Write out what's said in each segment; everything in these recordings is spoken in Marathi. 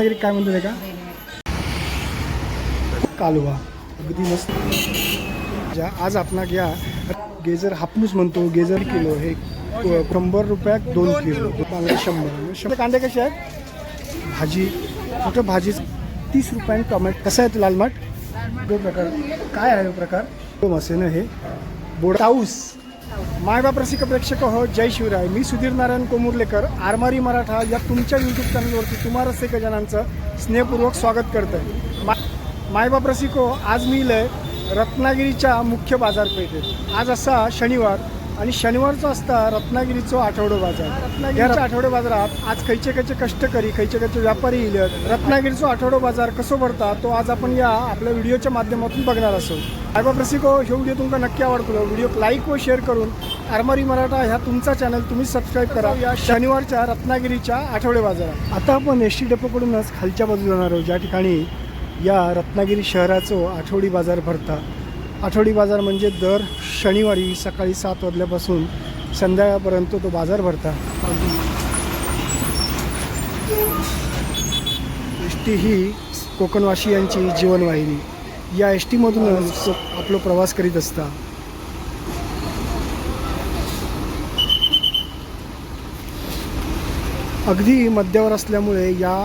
वगैरे काय म्हणतो का कालवा. अगदी मस्त. ज्या आज आपण घ्या गेजर हापूस म्हणतो. गेजर किलो. हे शंभर रुपयात दोन किलो. शंभर. शंभर कांदे कसे आहेत? भाजी. फक्त भाजी तीस रुपयाने टोमॅटो कसं आहे तो लालमाट तो प्रकार काय आहे प्रकार? तो मसेन हे. बोडाऊस मायबाप रसिक प्रेक्षक हो जय शिवराय. मी सुधीर नारायण कोमुर्लेकर आरमारी मराठा या तुमच्या यूट्यूब चॅनलवरती तुम्हा रसिक जणांचं स्नेहपूर्वक स्वागत करतं आहे मा मायबाप रसिको हो, आज मी इलंय रत्नागिरीच्या मुख्य बाजारपेठेत. आज असा शनिवार आणि शनिवारचा असता रत्नागिरीचो आठवडो बाजार. रत्नागिरीच्या आठवडे बाजारात आज खैचे खैचे कष्टकरी खैचे खैचे व्यापारी इलेत. रत्नागिरीचो आठवडो बाजार कसो भरता तो आज आपण या आपल्या व्हिडिओच्या माध्यमातून बघणार असो. मायबाप रसिको ह्यो व्हिडिओ तुमका नक्की आवडतो व्हिडिओ लाईक व शेअर करून आरमारी मराठा ह्या तुमचा चॅनल तुम्ही सबस्क्राईब करा. या शनिवारच्या रत्नागिरीच्या आठवडे बाजारात. आता आपण एस टी डेपोकडूनच खालच्या बाजू जाणार आहोत. ज्या ठिकाणी या रत्नागिरी शहराचं आठवडी बाजार भरता. आठवडी बाजार म्हणजे दर शनिवारी सकाळी सात वाजल्यापासून संध्याकाळपर्यंत तो बाजार भरता. एस टी ही कोकणवासियांची जीवनवाहिनी. या एस टीमधूनच आपला प्रवास करीत असता. अगदी मध्यावर असल्यामुळे या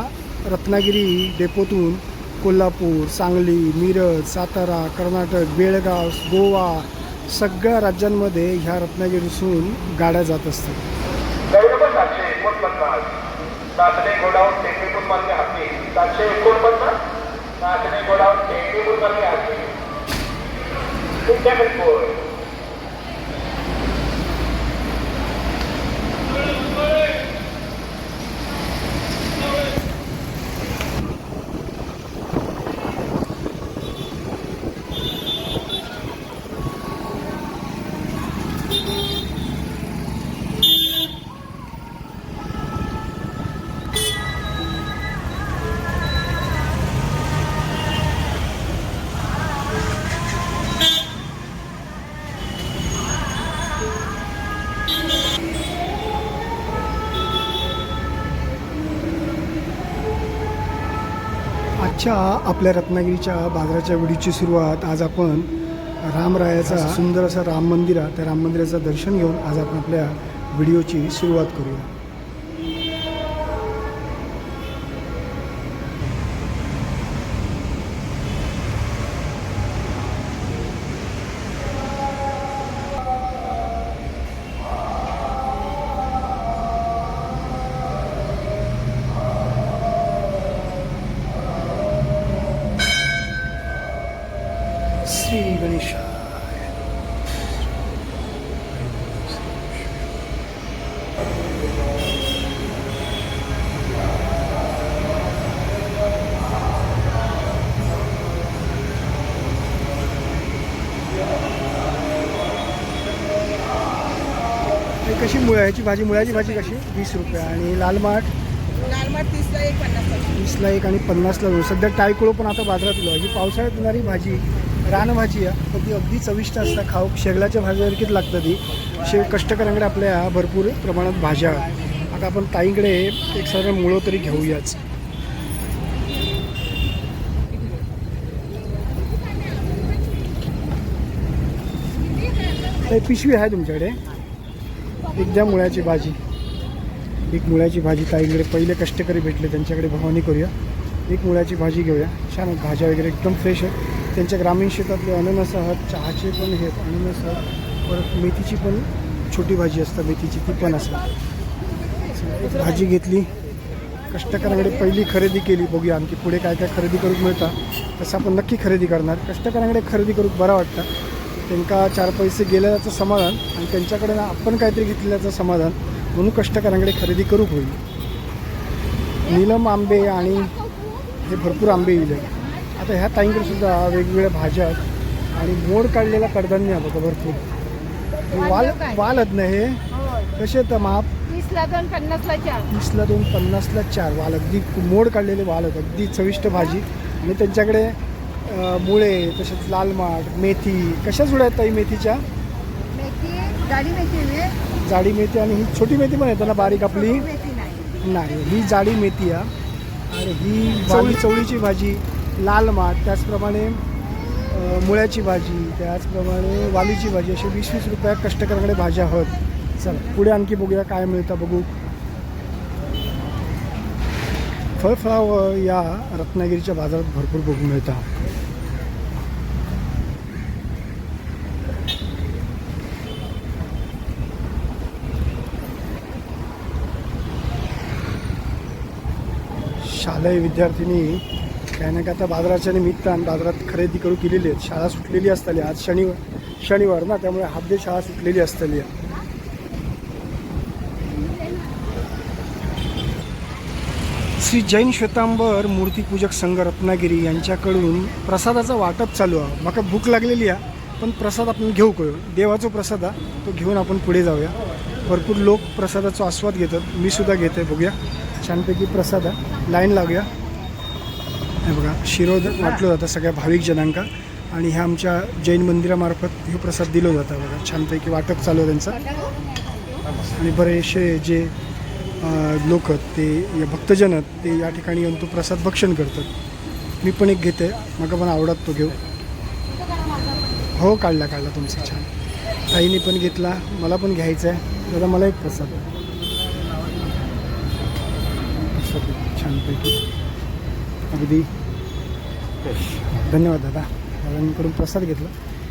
रत्नागिरी डेपोतून कोल्हापूर सांगली मिरज सातारा कर्नाटक बेळगाव गोवा सगळ्या राज्यांमध्ये ह्या रत्नागिरीसून गाड्या जात असतात. सातशे एकोणपन्नास गोडाऊन आजच्या आपल्या रत्नागिरीच्या बाजाराच्या व्हिडिओची सुरुवात आज आपण रामरायाचा सुंदर असं राम मंदिर आहे त्या राम मंदिराचं दर्शन घेऊन आज आपण आपल्या व्हिडिओची सुरुवात करूया. मुळ्याची भाजी मुळ्याची भाजी कशी? वीस रुपये. आणि लाल माठ लाल माठ तीसला एक पन्नास वीसला एक आणि पन्नासला दोन. सध्या टायकुळो पण आता बाजारात येलो ही पावसाळ्यात येणारी भाजी रानभाजी आहे. पण ती अगदी चविष्ट असता. खाऊ शेगलाच्या भाज्यासारखीच लागतं ती. शे कष्टकऱ्यांकडे आपल्या भरपूर प्रमाणात भाज्या. आता आपण ताईंकडे एक साधारण मुळं तरी घेऊयाच. पिशवी आहे तुमच्याकडे? एक द्या मुळ्याची भाजी. एक मुळ्याची भाजी ताईंकडे पहिले कष्टकरी भेटले त्यांच्याकडे भवानी करूया. एक मुळ्याची भाजी घेऊया. छान भाज्या वगैरे एकदम फ्रेश आहेत. त्यांच्या ग्रामीण शेतातले अननस आहात चहाचे पण आहेत अननस आहात. परत मेथीची पण छोटी भाजी असतात मेथीची ती पण असतात. भाजी घेतली. कष्टकऱ्यांकडे पहिली खरेदी केली बघूया आणखी पुढे काय काय खरेदी करूक मिळतं तसं आपण नक्की खरेदी करणार. कष्टकऱ्यांकडे खरेदी करूक बरं वाटतं. त्यांका चार पैसे गेल्याचं समाधान आणि त्यांच्याकडे आपण काहीतरी घेतल्याचं समाधान म्हणून कष्टकऱ्यांकडे खरेदी करूक होईल. नीलम आंबे आणि हे भरपूर आंबे येईल. आता ह्या ताईंकडे सुद्धा वेगवेगळ्या भाज्या आहेत आणि मोड काढलेला कडधान्य बघा भरपूर. वाल वाल आहेत ना हे? कसे आहेत माप? तीसला दोन पन्नासला चार. तीसला दोन पन्नासला चार. वाल अगदी मोड काढलेले वाल आहेत. अगदी चविष्ट भाजी. आणि त्यांच्याकडे मुळे तसेच लाल माठ मेथी कशा जुड्या आहेत ताई मेथीच्या? मेथी जाडी मेथी आहे. जाडी मेथी आणि ही छोटी मेथी पण येते ना बारीक आपली मेथी नाही. नाही ही जाडी मेथी आहे. आणि ही चवळी चवळीची भाजी लाल माठ त्याचप्रमाणे अ, मुळ्याची भाजी त्याचप्रमाणे वालीची भाजी अशी वीस वीस रुपयात कष्टकऱ्याकडे भाज्या आहोत चला पुढे आणखी बघूया काय मिळतं बघू. फळफळावळ या रत्नागिरीच्या बाजारात भरपूर बघून मिळतात. शालेय विद्यार्थिनी. काही ना काय आता बाजाराच्या निमित्तानं बाजारात खरेदी करू केलेली आहेत. शाळा सुटलेली असताली. आज शनिवार शनिवार ना त्यामुळे हाफ डे शाळा सुटलेली असताली. आहे. श्री जैन श्वेतांबर मूर्तीपूजक संघ रत्नागिरी यांच्याकडून प्रसादाचं वाटप चालू आहे. माका भूक लागलेली आहे पण प्रसाद आपण घेऊ करू देवाचा प्रसाद आहे तो घेऊन आपण पुढे जाऊया. भरपूर लोक प्रसादाचा आस्वाद घेतात. मी सुद्धा घेते बघूया. छानपैकी प्रसाद आहे. लाईन लागूया. हे बघा शिरोद वाटलं जातं सगळ्या भाविक जनांका. आणि ह्या आमच्या जैन मंदिरामार्फत हे प्रसाद दिलं जातं. बघा छानपैकी वाटप चालू आहे त्यांचं. आणि बरेचसे जे लोक ते या भक्तजन आहेत, ते या ठिकाणी येऊन तो प्रसाद भक्षण करतात. मी पण एक घेते. मला पण आवडत तो घेऊ. हो काढला काढला. तुमचा छान. ताईने पण घेतला. मला पण घ्यायचा आहे दादा मला एक प्रसाद. दे, छानपैकी. अगदी. धन्यवाद दादा. दादांकडून प्रसाद घेतला.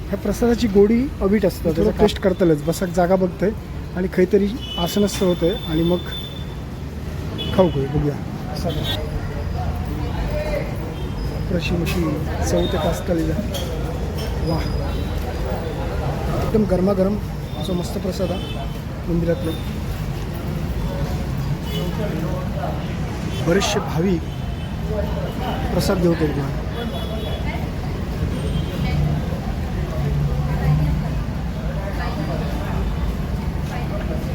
ह्या प्रसादाची गोडी अवीट असतं. त्याचा टेस्ट करतलच. बसाक जागा बघतोय. आणि काहीतरी आसनस्थ होतंय. आणि मग खाऊ खाऊ बघूया. प्रसाद अशी अशी चौथे कास्तलेल्या वा एकदम गरमागरम असं मस्त प्रसाद आहे मंदिरातलं. बरेचसे भाविक प्रसाद घेऊ बघा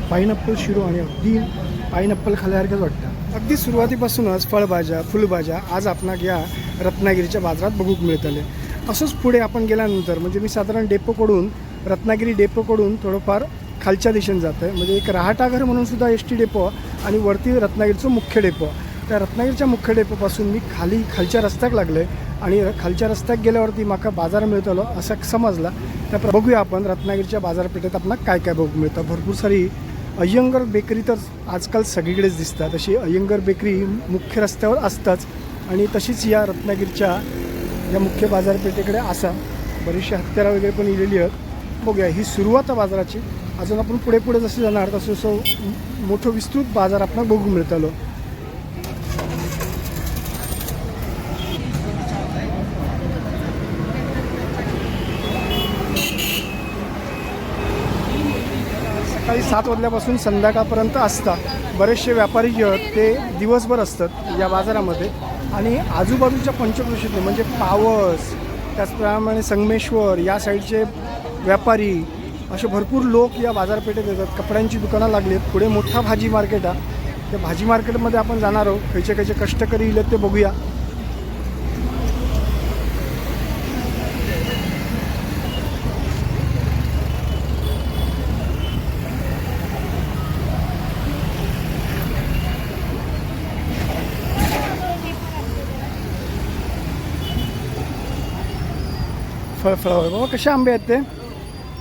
पाईनॅपल शिरो आणि अगदी पाईनॅपल खाल्ल्यासारखंच वाटतं. अगदी सुरुवातीपासूनच फळभाज्या फुलभाज्या आज आपणाक या रत्नागिरीच्या बाजारात बघूक मिळतले. असंच पुढे आपण गेल्यानंतर म्हणजे मी साधारण डेपोकडून रत्नागिरी डेपोकडून थोडंफार खालच्या दिशेने जातं आहे म्हणजे एक रहाटाघर म्हणून सुद्धा एस टी डेपो आणि वरती रत्नागिरीचं मुख्य डेपो. त्या रत्नागिरीच्या मुख्य डेपोपासून मी खाली खालच्या रस्त्याक लागले आणि खालच्या रस्त्याक गेल्यावरती माका बाजार मिळतलो असं समजला. त्या बघूया आपण रत्नागिरीच्या बाजारपेठेत आपणाक काय काय बघू मिळतं. भरपूर सारी अय्यंगर बेकरी तर आजकाल सगळीकडेच दिसतात. अशी अय्यंगर बेकरी मुख्य रस्त्यावर असताच आणि तशीच या रत्नागिरीच्या या मुख्य बाजारपेठेकडे असा. बरीचशी हत्यारं वगैरे पण इलेली आहेत. बघूया ही सुरुवात आहे बाजाराची. अजून आपण पुढे पुढे जसं जाणार तसं तसं मोठं विस्तृत बाजार आपण बघू मिळतलो. सकाळी सात वाजल्यापासून संध्याकाळपर्यंत असतात. बरेचसे व्यापारी जे आहेत ते दिवसभर असतात या बाजारामध्ये. आणि आजूबाजूच्या पंचक्रोशीतले म्हणजे पावस त्याचप्रमाणे संगमेश्वर या साईडचे व्यापारी असे भरपूर लोक या बाजारपेठेत येतात. कपड्यांची दुकानं लागली आहेत. पुढे मोठा भाजी मार्केट आहे. त्या भाजी मार्केटमध्ये आपण जाणार आहोत. खयचे खयचे कष्टकरी इलेत ते बघूया. फळफळावर बाबा कसे आंबे आहेत ते?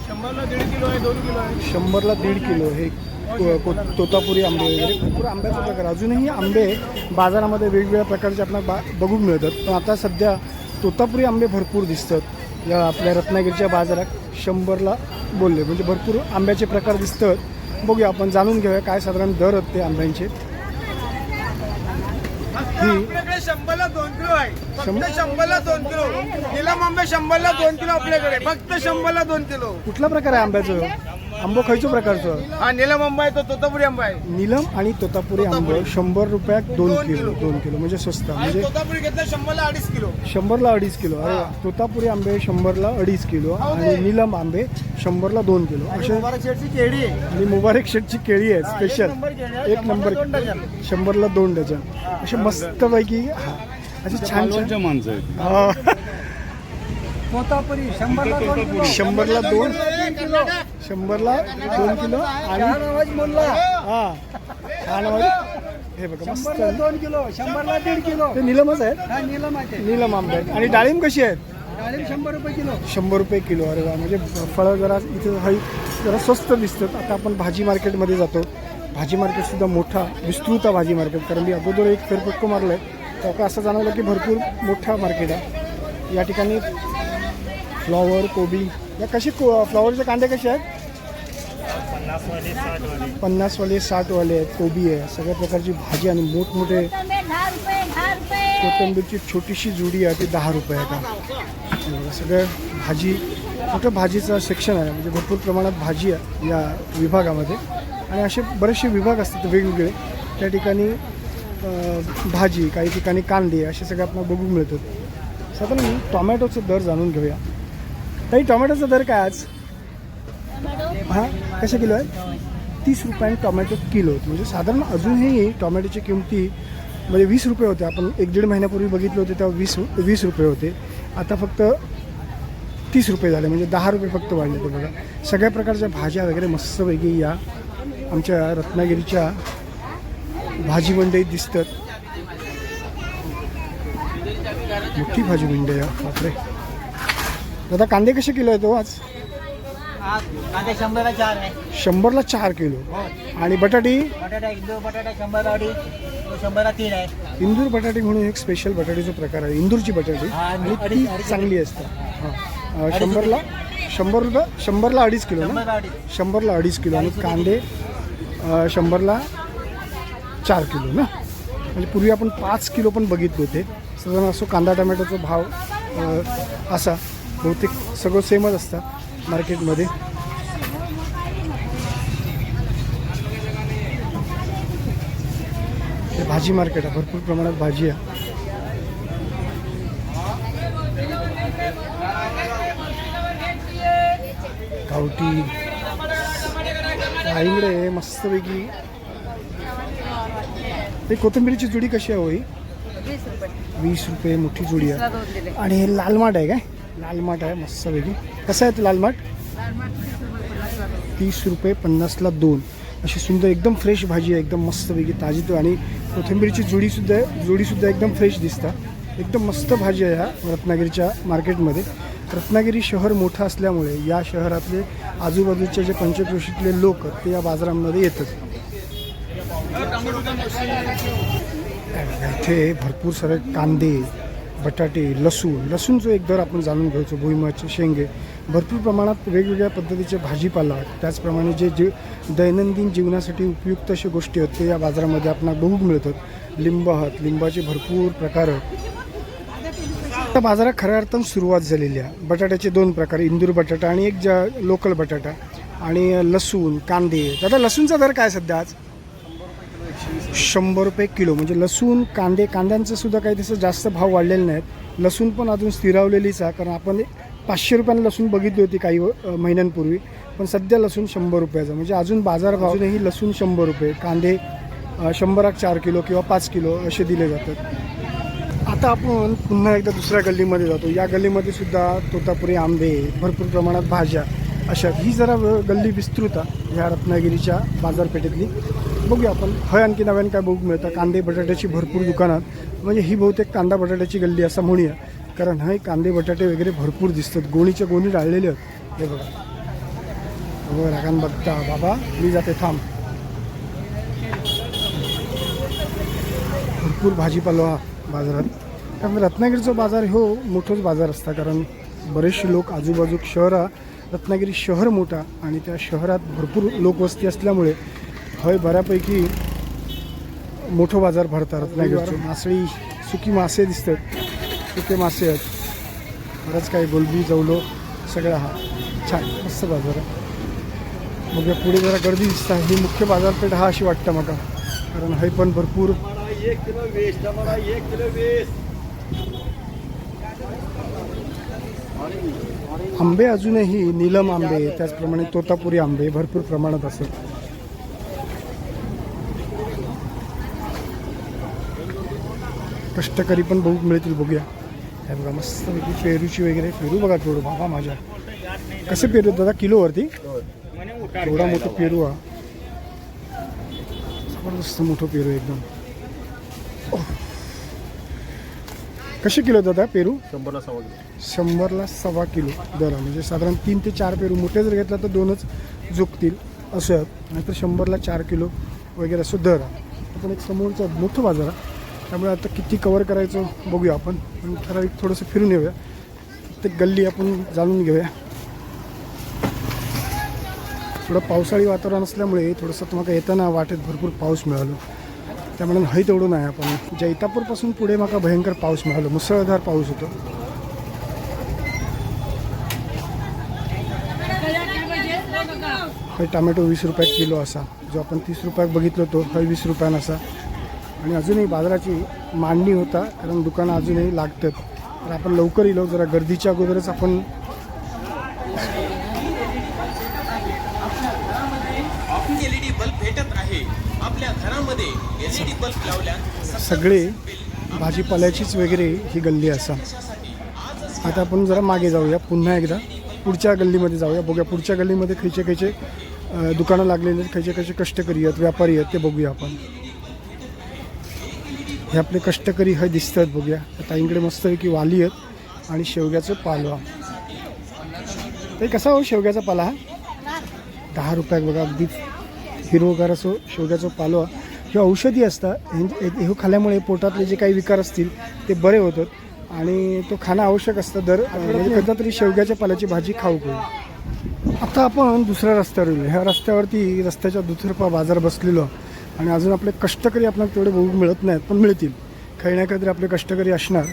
शंभरला दीड किलो आहे दोन किलो आहे. शंभरला दीड किलो हे को- को- तोतापुरी आंबे वगैरे. भरपूर आंब्याचा प्रकार. अजूनही आंबे बाजारामध्ये वेगवेगळ्या प्रकारचे आपल्याला बा बघून मिळतात. पण आता सध्या तोतापुरी आंबे भरपूर दिसतात. या आपल्या रत्नागिरीच्या बाजारात शंभरला बोलले. म्हणजे भरपूर आंब्याचे प्रकार दिसतात. बघूया आपण जाणून घेऊया काय साधारण दर आहेत ते आंब्यांचे. आपल्याकडे शंभरला दोन किलो आहे. शंभर- फक्त शंभरला दोन किलो. निलम आंबे शंभरला दोन किलो आपल्याकडे. फक्त शंभरला दोन किलो. कुठला प्रकार आहे आंब्याचं? आंबो खयचो प्रकारचं? हा निलम आंबा आहे तो तोतापुरी आंबा आहे. निलम आणि तोतापुरी आंबे शंभर रुपयात दोन दोन किलो. किलो. दोन किलो म्हणजे स्वस्त. आणि म्हणजे तोतापुरी घेतला शंभरला अडीच किलो. शंभरला अडीच किलो. अरे वा. तोतापुरी आंबे शंभरला अडीच किलो आणि निलम आंबे शंभरला दोन किलो. असे शेटची केळी आहे. आणि मुबारक शेटची केळी आहे हा, स्पेशल एक नंबर केळी आहे. एक नंबर शंभरला दोन डझन. शंभरला दोन डझन. असे मस्तपैकी हा. असे छान छान माणसं आहेत. हा. शंभरला दोन किलो. शंभरला दोन किलो आणि आवाज बोलला. हा. छान आवाज. हे बघा मस्त. शंभरला दोन किलो शंभरला दीड किलो. ते निलमच आहेत. नीलम आहे. निलम आंबे आहेत. आणि डाळिंब कशी आहेत? डाळिंब शंभर रुपये किलो. शंभर रुपये किलो. अरे वा म्हणजे फळं जरा इथे हई जरा स्वस्त दिसतात. आता आपण भाजी मार्केटमध्ये जातो. भाजी मार्केटसुद्धा मोठा विस्तृत भाजी मार्केट. कारण मी अगोदर एक फेरफटको मारलं आहे तेव्हा असं जाणवलं की भरपूर मोठा मार्केट आहे. या ठिकाणी फ्लॉवर कोबी या कशी को फ्लॉवरचे कांदे कसे आहेत? पन्नासवाले साठवाले. आहेत कोबी आहे. सगळ्या प्रकारची भाजी आणि मोठमोठे कोथिंबीरची छोटीशी जुडी आहे ती दहा रुपये आहे का? सगळं भाजी मोठं भाजीचं सेक्शन आहे. म्हणजे भरपूर प्रमाणात भाजी आहे या विभागामध्ये. आणि असे बरेचसे विभाग असतात वेगवेगळे. त्या ठिकाणी भाजी काही ठिकाणी कांदे असे सगळे आपल्याला बघू मिळतात. साधारण टोमॅटोचा दर जाणून घेऊया. ताई टोमॅटोचा दर काय आज? हां कसे किलो आहे? तीस रुपयाने टोमॅटो किलो. म्हणजे साधारण अजूनही टोमॅटोची किमती म्हणजे वीस रुपये होते. आपण एक दीड महिन्यापूर्वी बघितले होते तेव्हा वीस वीस रुपये होते. आता फक्त तीस रुपये झाले. म्हणजे दहा रुपये फक्त वाढले ते बघा. सगळ्या प्रकारच्या भाज्या वगैरे मस्तपैकी या आमच्या रत्नागिरीच्या भाजी मंडईत दिसतात. मोठी भाजी मंडई आहे. बापरे. दादा कांदे कसे किलो आहे तो आज? कांदे शंभरला चार आहे. शंभरला चार किलो. आणि बटाटी? बटाटा इंदूर बटाटा शंभरला अडीच तो शंभरला तीन आहे. इंदूर बटाटे म्हणून एक स्पेशल बटाट्याचा प्रकार आहे. इंदूरची बटाटी. हा, आणि ती अडीच- चांगली असतात हां. अं, शंभरला शंभर रुपये शंभरला अडीच किलो ना? शंभरला अडीच. शंभरला अडीच किलो. आणि कांदे अं, शंभरला चार किलो ना? म्हणजे पूर्वी आपण पाच किलो पण बघितले होते. साधारण असो कांदा टमॅटोचा भाव अं, असा. बहुतेक सगळं सेमच असतात मार्केटमध्ये. हे भाजी मार्केट आहे भरपूर प्रमाणात भाजी आहे. गावठी. आईकडे मस्तपैकी. हे कोथिंबीरची जुडी कशी आहे होई वीस रुपये. मोठी जुडी आहे. आणि हे लाल माठ आहे काय? लाल माठ आहे मस्तपैकी. कसं आहे ते लाल माठ तीस रुपये पन्नासला दोन. अशी सुंदर एकदम फ्रेश भाजी आहे एकदम मस्तपैकी ताजी तो. आणि कोथिंबीरची जुडीसुद्धा जुडीसुद्धा एकदम फ्रेश दिसतात एकदम मस्त भाजी आहे ह्या रत्नागिरीच्या मार्केटमध्ये. रत्नागिरी शहर मोठं असल्यामुळे या शहरातले आजूबाजूचे जे पंचक्रोशीतले लोक ते या बाजारांमध्ये येतात. इथे भरपूर सारे कांदे बटाटे लसूण लसूणचं एक दर आपण जाणून घ्यायचो भुईमाचे शेंगे. भरपूर प्रमाणात वेगवेगळ्या पद्धतीचे भाजीपाला त्याचप्रमाणे जे जे दैनंदिन जीवनासाठी उपयुक्त अशा गोष्टी आहेत ते या बाजारामध्ये आपल्याला बघू मिळतात. लिंब आहात लिंबाचे भरपूर प्रकार आहेत. आता बाजारात खऱ्या अर्थानं सुरुवात झालेली आहे. बटाट्याचे दोन प्रकार इंदूर बटाटा आणि एक ज्या लोकल बटाटा आणि लसूण कांदे. दादा लसूणचा दर काय सध्या आज? शंभर रुपये किलो. म्हणजे लसूण कांदे कांद्यांचं सुद्धा काही तसं जास्त भाव वाढलेले नाहीत. लसूण पण अजून स्थिरावलेलीच आहे. कारण आपण पाचशे रुपयानं लसूण बघितली होती काही महिन्यांपूर्वी. पण सध्या लसूण शंभर रुपयाचा म्हणजे अजून बाजारभाव अजूनही लसूण शंभर रुपये कांदे शंभराक चार किलो किंवा पाच किलो असे दिले जातात. आता आपण पुन्हा एकदा दुसऱ्या गल्लीमध्ये जातो. या गल्लीमध्ये सुद्धा तोतापुरी आंबे भरपूर प्रमाणात भाज्या अशा ही जरा गल्ली विस्तृत आहे. ह्या रत्नागिरीच्या बाजारपेठेतली. बघूया आपण. हय आणखी नव्याने काय बघू मिळतं. कांदे बटाट्याची भरपूर दुकानात म्हणजे ही बहुतेक कांदा बटाट्याची गल्ली असं म्हणूया. कारण हे कांदे बटाटे वगैरे भरपूर दिसतात. गोणीच्या गोणी डाळलेले आहेत. हे बघा. बघा रागान बघता. बाबा मी जाते थांब. भरपूर भाजीपाला बाजारात. त्यामुळे रत्नागिरीचा बाजार हो मोठोच बाजार असता. कारण बरेचसे लोक आजूबाजूक शहरा रत्नागिरी शहर मोठा आणि त्या शहरात भरपूर लोकवस्ती असल्यामुळे हय बऱ्यापैकी मोठं बाजार भरतात रत्नागिरीचं. मासळी सुकी मासे दिसतात. सुके मासे आहेत. बरंच काही गोलबी जवलो सगळा हा. छान मस्त बाजार आहे. मग पुढे जरा गर्दी दिसता ही मुख्य बाजारपेठ हा अशी वाटतं मला. कारण हय पण भरपूर आंबे अजूनही नीलम आंबे त्याचप्रमाणे तोतापुरी आंबे भरपूर प्रमाणात असत कष्टकरी पण बघू मिळतील बघूया. हे बघा मस्त पेरूची वगैरे पेरू बघा थोडं बाबा माझ्या. कसे पेरू दादा? किलोवरती? थोडा मोठा पेरू हा. जबरदस्त मोठं पेरू एकदम. कसे किलो दादा पेरू? शंभरला सव्वा किलो. शंभरला सव्वा किलो दर. म्हणजे साधारण तीन ते चार पेरू. मोठे जर घेतला तर दोनच झुकतील. असं नाहीतर शंभरला चार किलो वगैरे असं दर आहे. आपण एक समोरचा मोठं बाजार आहे. त्यामुळे आता किती कवर करायचं बघूया आपण. पण ठराविक थोडंसं फिरून येऊया. ते गल्ली आपण जाणून घेऊया. थोडं पावसाळी वातावरण असल्यामुळे थोडंसं तुम्हाला येताना वाटेत भरपूर पाऊस मिळालो. त्यामुळे हय तेवढं नाही. आपण जैतापूरपासून पुढे माका भयंकर पाऊस मिळालो. मुसळधार पाऊस होतो. हे टमॅटो वीस रुपयात किलो असा. जो आपण तीस रुपयात बघितलो तो हय वीस रुपयान असा. आणि अजूनही बाजाराची मांडणी होता कारण दुकानं अजूनही लागतात. तर आपण लवकर येलो. जरा गर्दीच्या अगोदरच आपण एलईडी बल्ब भेटत आहे आपल्या घरामध्ये एलईडी बल्ब लावल्या सगळे भाजीपाल्याचीच वगैरे ही गल्ली असा. आता आपण जरा मागे जाऊया पुन्हा एकदा. पुढच्या गल्लीमध्ये जाऊया. बघूया पुढच्या गल्लीमध्ये खयचे खयचे दुकानं लागलेले आहेत खयचे खयचे कष्टकरी आहेत व्यापारी आहेत ते बघूया आपण. हे आपले कष्टकरी हे दिसतात बघूया. त्या ताईंकडे मस्तपैकी वाली आहेत आणि शेवग्याचं पालवा. ते कसा हो शेवग्याचा पाला हा? दहा रुपयात बघा अगदी हिरवगार असो शेवग्याचा पालवा किंवा औषधी असतात. हे खाल्यामुळे खाल्ल्यामुळे पोटातले जे काही विकार असतील ते बरे होतात. आणि तो खाणं आवश्यक असतं. दर म्हणजे तरी शेवग्याच्या पाल्याची भाजी खाऊ करू आता आपण दुसऱ्या रस्त्यावर येऊ ह्या रस्त्यावरती रस्त्याच्या दुतर्फा बाजार बसलेलो आणि अजून आपले कष्टकरी आपल्याला तेवढे बघू मिळत नाहीत पण मिळतील. काही ना काहीतरी आपले कष्टकरी असणार.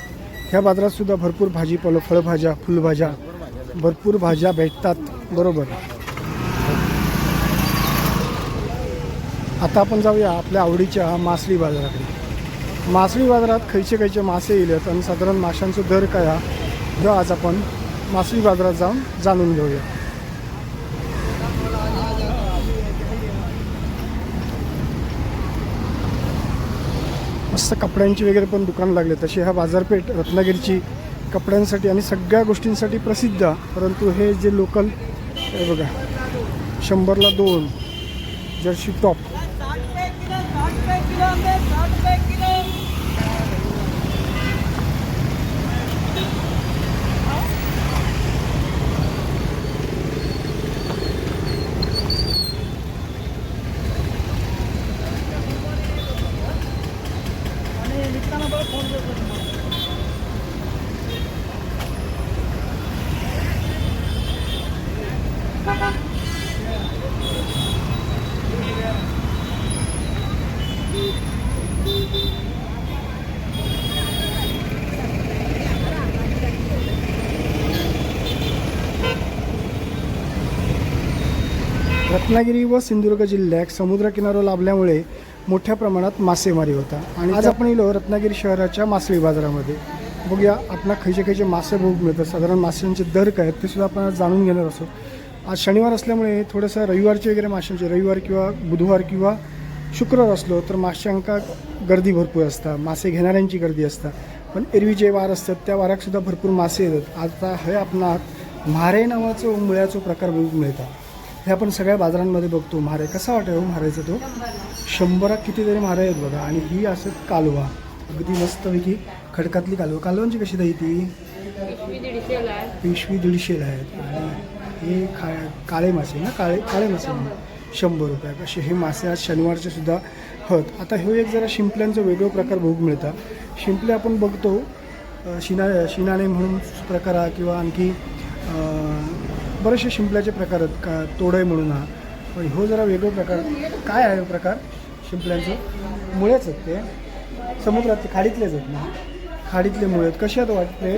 ह्या बाजारात सुद्धा भरपूर भाजीपालो फळभाज्या फुलभाज्या भरपूर भाज्या भेटतात. बरोबर. आता आपण जाऊया आपल्या आवडीच्या मासळी बाजाराकडे. मासळी बाजारात खयचे खयचे मासे येलेत आणि साधारण माशांचा दर काय हा? जो आज आपण मासळी बाजारात जाऊन जाणून घेऊया. मस्त कपड्यांची वगैरे पण दुकान लागले. तशी ह्या बाजारपेठ रत्नागिरीची कपड्यांसाठी आणि सगळ्या गोष्टींसाठी प्रसिद्ध. परंतु हे जे लोकल हे बघा शंभरला दोन जर्सी टॉप रत्नागिरी व सिंधुदुर्ग जिल्ह्यात समुद्रकिनारा लाभल्यामुळे मोठ्या प्रमाणात मासेमारी होता. आणि आज आपण येलो रत्नागिरी शहराच्या मासळी बाजारामध्ये. बघूया आपला खयचे खयचे मासे बघू मिळतात. साधारण माशांचे दर काय आहेत ते सुद्धा आपण जाणून घेणार असो. आज शनिवार असल्यामुळे थोडंसं रविवारचे वगैरे माशांचे रविवार किंवा बुधवार किंवा शुक्रवार असलो तर माशांका गर्दी भरपूर असतात. मासे घेणाऱ्यांची गर्दी असतात. पण एरवी जे वार असतात त्या वाराक सुद्धा भरपूर मासे येतात. आता हे आपणाक म्हारे नावाचं मुळ्याचा प्रकार बघू मिळतात. हे आपण सगळ्या बाजारांमध्ये बघतो. म्हारे कसा वाटेल हो म्हारेचा तो? शंभरात कितीतरी म्हारे आहेत बघा. आणि ही असं कालवा. अगदी मस्तपैकी खडकातली कालवा. कालवांची कशी दाई ती? पिशवी दीडशेला आहेत. आणि हे खा काळे मासे ना? काळे काळे मासे. शंभर रुपये असे हे मासे आज शनिवारचे सुद्धा हत. आता हे एक जरा शिंपल्यांचं वेगळं प्रकार बघू मिळतात शिंपले आपण बघतो शिना शिनाणे म्हणून प्रकार किंवा आणखी बरेचसे शिंपल्याचे प्रकार आहेत. का तोडय म्हणून हा. पण हो जरा वेगळं प्रकार. काय आहे प्रकार? शिंपल्यांचं? मुळेच आहेत ते. समुद्रात खाडीतलेच आहेत ना. खाडीतले मुळे आहेत. कसे आहेत वाटते?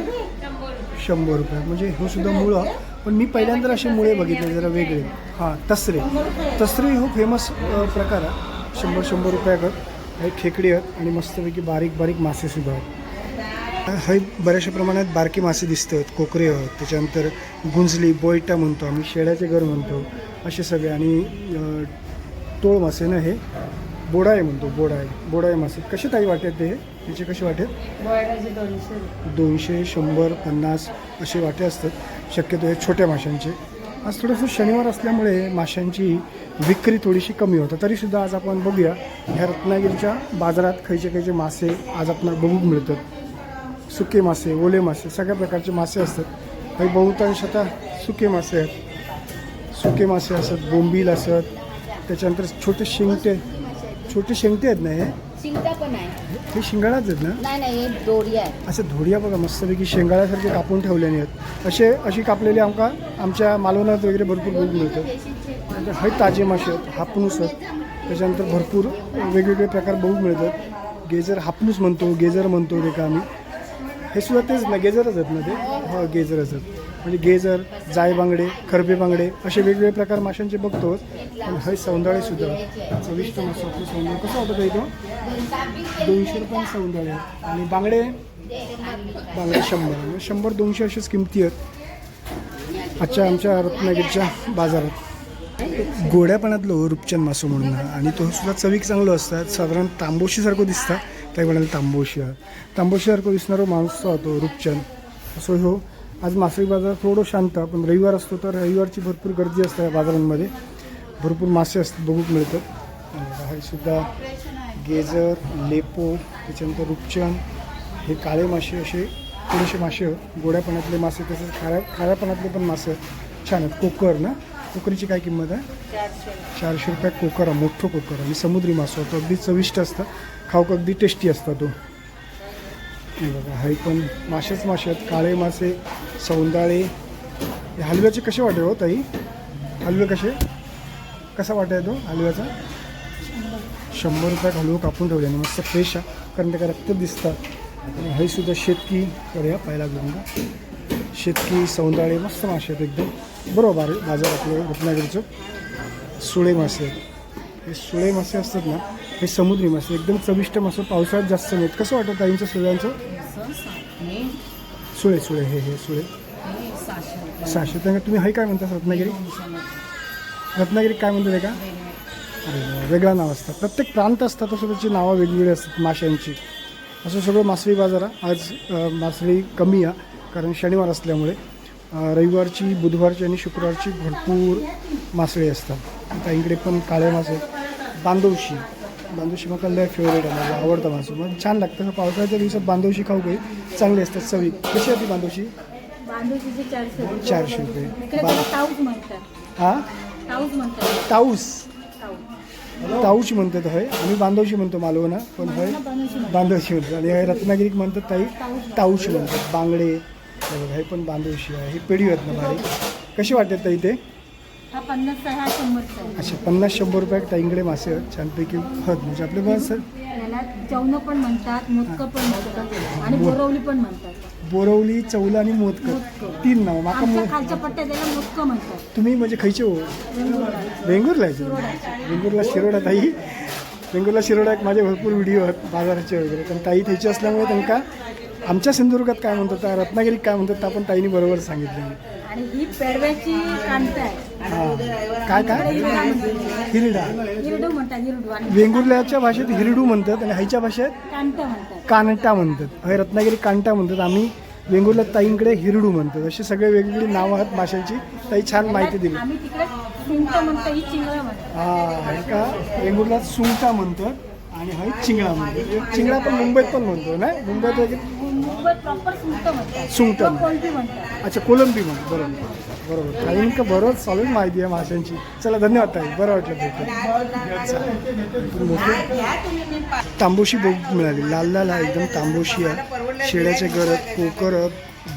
शंभर रुपये. म्हणजे हे सुद्धा मुळं पण मी पहिल्यांदा असे मुळे बघितले जरा वेगळे. हां तसरे. तसरे हो फेमस प्रकार आहे शंभर शंभर रुपयाकडं हे खेकडी आहेत आणि मस्तपैकी बारीक बारीक मासेसुद्धा आहेत. हे बऱ्याचशा प्रमाणात बारकी मासे दिसतात कोकरे आहेत. त्याच्यानंतर गुंजली बोयटा म्हणतो आम्ही शेळ्याचे घर म्हणतो असे सगळे. आणि टोळ मासे ना हे बोडाय म्हणतो बोडाय बोडाय मासे. कसे ताई वाटेत ते? त्याचे कसे वाटेत? दोनशे. शंभर पन्नास असे वाटे असतात. शक्यतो हे छोट्या माशांचे. आज थोडंसं शनिवार असल्यामुळे माशांची विक्री थोडीशी कमी होतं. तरीसुद्धा आज आपण बघूया ह्या रत्नागिरीच्या बाजारात खयचे खयचे मासे आज आपल्याला बघू मिळतात. सुके मासे ओले मासे सगळ्या प्रकारचे मासे असतात. काही बहुतांश आता सुके मासे आहेत. सुके मासे असतात बोंबील असतात. त्याच्यानंतर छोटे शेंगटे. छोटे शेंगटे आहेत ना हे? शिंगटा पण आहे. हे शिंगाळाच आहेत ना? नाही नाही हे दोरी आहे असे धोडिया बघा मस्तपैकी शेंगाळ्यासारखे कापून ठेवल्याने आहेत. असे अशी कापलेली आमका आमच्या मालवणात वगैरे भरपूर मिळतात त्यानंतर हे ताजे मासे आहेत हापूस आहेत. त्याच्यानंतर भरपूर वेगवेगळे प्रकार बघू मिळतात. गेजर हापूस म्हणतो गेजर म्हणतो ते का आम्ही? हे सुद्धा तेच ना गेजरच आहेत ना ते? हो गेजरच आहेत. म्हणजे गेजर जाय बांगडे खरबे बांगडे असे वेगवेगळे प्रकार माशांचे बघतो. पण हे सौंदाळे सुद्धा चविष्ट मासा आपलं कसं होतं काही तो दोनशे रुपये सौंदाळे आणि बांगडे? बांगडे शंभर. म्हणजे शंभर दोनशे अशाच किमती आहेत. आजच्या आमच्या रत्नागिरीच्या बाजारात. गोड्यापणातलं रूपचंद मासो म्हणून. आणि तो सुद्धा चवीक चांगलं असतात. साधारण तांबोशीसारखं दिसतात त्याही म्हणाल तांबोशी आहे तांबोशीसारखं दिसणारा माणूस होतो रूपचंद. असं हो आज मासळी बाजार थोडं शांत पण रविवार असतो तर रविवारची भरपूर गर्दी असते या बाजारांमध्ये. भरपूर मासे असतात बघूक मिळतात. सुद्धा गेजर लेपो त्याच्यानंतर रूपचंद. हे काळे मासे असे थोडेसे मासे. गोड्यापणातले मासे तसेच खाऱ्या खाऱ्यापणातले पण मासे. छान आहेत. कोकर ना? कोकरीची काय किंमत आहे? चारशे रुपये. कोकर आहे मोठं कोकर आणि समुद्री मासो तो अगदी चविष्ट असतं खाऊक अगदी टेस्टी असता तो. बघा हे पण मासेच मासे आहेत काळे मासे सौंदाळे. हलव्याचे कसे वाटे हो ताई? हलवे कसे? कसा वाटाय तो हलव्याचा? शंभर रुपयात हलवं कापून ठेवल्याने मस्त फ्रेश आहे. कारण त्याला रक्त दिसतात. आणि हईसुद्धा शेतकी करूया पाहायला घेऊन शेतकी सौंदाळे मस्त मासे आहेत एकदम. बरोबर आहे बाजार आपलं रत्नागिरीचं. सुळे मासे आहेत. हे सुळे मासे असतात ना हे समुद्री मासे एकदम चविष्ट मासे पावसाळ्यात जास्त नाहीत. कसं वाटतं ताईंचं सुळ्यांचं? सुळे सुळे हे हे सुळे. सहाशे त्यांना तुम्ही हे काय म्हणता रत्नागिरी? रत्नागिरी काय म्हणतात का अरे वेगळं नाव असतं. प्रत्येक प्रांत असतात तसं त्याची नावं वेगवेगळी असतात माशांची. असं सगळं मासळी बाजार आहे. आज मासळी कमी आहे कारण शनिवार असल्यामुळे रविवारची बुधवारची आणि शुक्रवारची भरपूर मासळी असतात. आता इकडे पण काळे मासे बांधवशी बांधवशी मला लय फेवरेट आहे माझं आवडतं मासं मग छान लागतं. पावसाळ्याच्या दिवसात बांधवशी खाऊ काही चांगली असतात चवी कशी आहे ती बांधवशी चारशे रुपये. चारशे रुपये. इकडे त्याला ताऊस म्हणतात. हां? ताऊस म्हणतात. ताऊस? ताऊस ताऊच म्हणतात होय. आम्ही बांधवशी म्हणतो मालवणा. पण होय बांधवशी म्हणतात. आणि हे रत्नागिरीत म्हणतात ताई ताऊश म्हणतात. बांगडे हे बघा, हे पण बांधवशी आहे. ही पेढी आहेत ना कशी वाटतात ताई ते? हा पन्नासचा आहे हा शंभरचा आहे. असे पन्नास शंभर रुपये ताईंकडे मासे आहेत. छानपैकी हत म्हणजे आपले बस याला चवणं पण म्हणतात मोदकं पण म्हणतात आणि बोरवली पण म्हणतात. बोरवली चौला आणि मोदक. मोदकं. तीन नाव. माका आमच्या मो- खालच्या पट्ट्यात याला मोदकं म्हणतात. तुम्ही म्हणजे खयचे हो? वेंगुर्ला. वेंगुर्ला आहे वेंगुर्ला शिरोडा ताई. वेंगुर्ला शिरोडा एक माझे भरपूर व्हिडिओ आहेत बाजाराचे वगैरे. पण ताई त्याची असल्यामुळे त्यांना आमच्या सिंधुदुर्गात काय म्हणतात रत्नागिरीत काय म्हणतात त्या पण ताईने बरोबर सांगितलं. आणि ही पेडव्याची कांत आहे. काय काय? हिरडा. हिरडू म्हणतात हिरडू आणि वेंगुर्ल्याच्या भाषेत हिरडू म्हणतात आणि हायच्या भाषेत म्हणतात. कानटा म्हणतात. हे रत्नागिरी कांटा म्हणतात. आम्ही वेंगुर्ला ताईंकडे हिरडू म्हणतात अशी सगळे वेगवेगळी नावं आहेत माशांची ताई छान माहिती दिली. आम्ही तिकडे सुंट म्हणतो ही चिंगळं म्हणतात. हा हे का? वेंगुर्ला सुंटा म्हणतात आणि हा चिंगळा म्हणतात. चिंगळा पण मुंबईत पण म्हणतो ना मुंबईत वगैरे मुंबईत प्रॉपर म्हणतात. म्हणतात. अच्छा कोलंबी म्हणतो बरोबर. बरोबर. ताईंका बरोबर सॉलिड माहिती आहे माशांची. चला धन्यवाद ताई. बरं वाटलं भेटून तांबोशी बोग मिळाली. लाल लाल आहे. एकदम तांबोशी आहे. शेळ्याचे गरज कोकर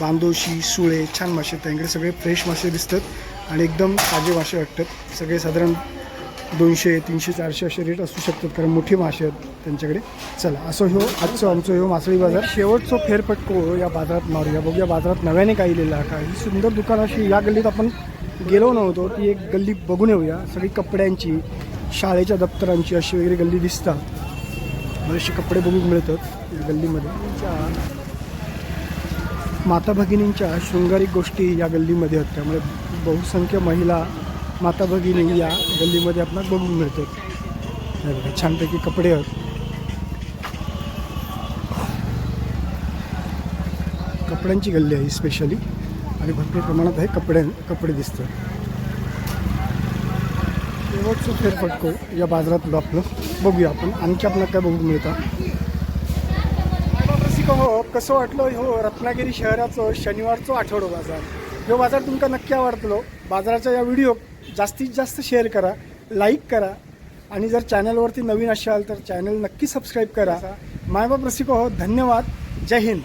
बांदोशी सुळे छान मासे आहेत. त्यांकडे सगळे फ्रेश मासे दिसतात. आणि एकदम ताजे मासे वाटतात. सगळे साधारण दोनशे तीनशे चारशे असे रेट असू शकतात कारण मोठी मासे आहेत त्यांच्याकडे. चला असं हो आजचं आमचं हो मासळी बाजार. शेवटचं फेरपटको हो या बाजारात मारूया. बघूया बाजारात नव्याने काय लिहिलं आहे. का ही सुंदर दुकान अशी या गल्लीत आपण गेलो नव्हतो. ती एक गल्ली बघून येऊया. सगळी कपड्यांची शाळेच्या दप्तरांची अशी वगैरे गल्ली दिसतात. बरेचसे कपडे बघून मिळतात या गल्लीमध्ये. त्या माता भगिनींच्या शृंगारिक गोष्टी या गल्लीमध्ये आहेत. त्यामुळे बहुसंख्य महिला माता भगिनी या गल्लीमध्ये आपल्याला बघून मिळतात. हे बघा, छानपैकी कपडे आहेत. कपड्यांची गल्ली आहे स्पेशली आणि भरपूर प्रमाणात हे कपडे कपडे दिसतात. शेवटचं फेरफटको या बाजारातलं आपलं. बघूया आपण आणखी आपल्याला काय बघून मिळतं. हो कसं वाटलं? हो रत्नागिरी शहराचं शनिवारचं आठवडो बाजार. हो बाजार तुमका नक्की आवडतलो. बाजाराचा या व्हिडिओ जास्तीत जास्त शेअर करा लाईक करा. आणि जर चॅनलवरती नवीन असाल तर चॅनल नक्की सबस्क्राईब करा. मायबाप रसिक हो धन्यवाद. जय हिंद.